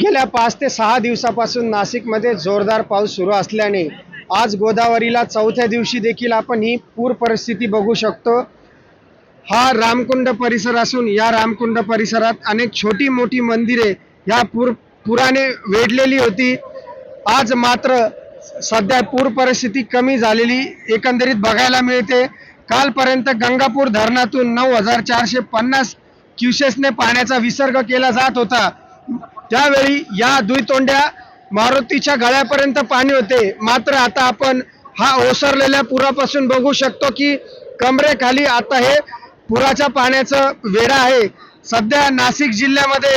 गेल्या पाच ते सहा दिवसापासून नाशिकमध्ये जोरदार पाऊस सुरू असल्याने आज गोदावरीला चौथ्या दिवशी देखील आपण ही पूर परिस्थिती बघू शकतो. हा रामकुंड परिसर असून या रामकुंड परिसरात अनेक छोटी मोठी मंदिरे या पूर पुराने वेढलेली होती. आज मात्र सध्या पूर परिस्थिती कमी झालेली एकंदरीत बघायला मिळते. कालपर्यंत गंगापूर धरणातून नऊ हजार चारशे पन्नास क्युसेसने पाण्याचा विसर्ग केला जात होता. त्यावेळी या दुईतोंड्या मारुतीच्या गळ्यापर्यंत पाणी होते मात्र आता आपण हा ओसरलेल्या पुरापासून बघू शकतो की कमरेखाली आता हे पुराच्या पाण्याचं वेढा आहे. सध्या नाशिक जिल्ह्यामध्ये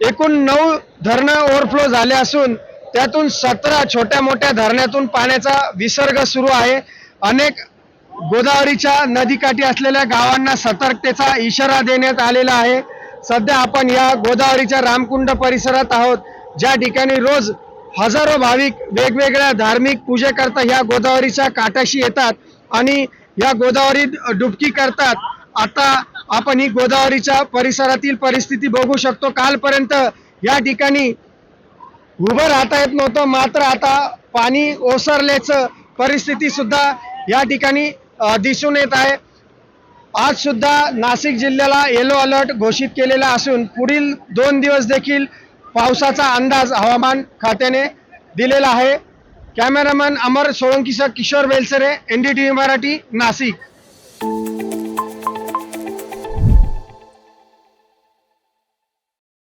एकूण नऊ धरणं ओव्हरफ्लो झाले असून त्यातून सतरा छोट्या मोठ्या धरणातून पाण्याचा विसर्ग सुरू आहे. अनेक गोदावरीच्या नदीकाठी असलेल्या गावांना सतर्कतेचा इशारा देण्यात आलेला आहे. सध्या आपण या गोदावरीच्या रामकुंड परिसरात आहोत. ज्या ठिकाणी रोज हजारो भाविक वेगवेगळ्या धार्मिक पूजेकरता ह्या गोदावरीच्या काठाशी येतात आणि या गोदावरीत डुबकी करतात. आता आपण ही गोदावरीच्या परिसरातील परिस्थिती बघू शकतो. कालपर्यंत या ठिकाणी उभं राहता येत नव्हतं. मात्र आता पाणी ओसरल्याचं परिस्थिती सुद्धा या ठिकाणी दिसून येत आहे. आज सुद्धा नाशिक जिल्ह्याला येलो अलर्ट घोषित केलेला असून पुढील दोन दिवस देखील पावसाचा अंदाज हवामान खात्याने दिलेला आहे. Cameraman Amar सोळंकीसह Kishor Belsare N D T V Marathi Nashik.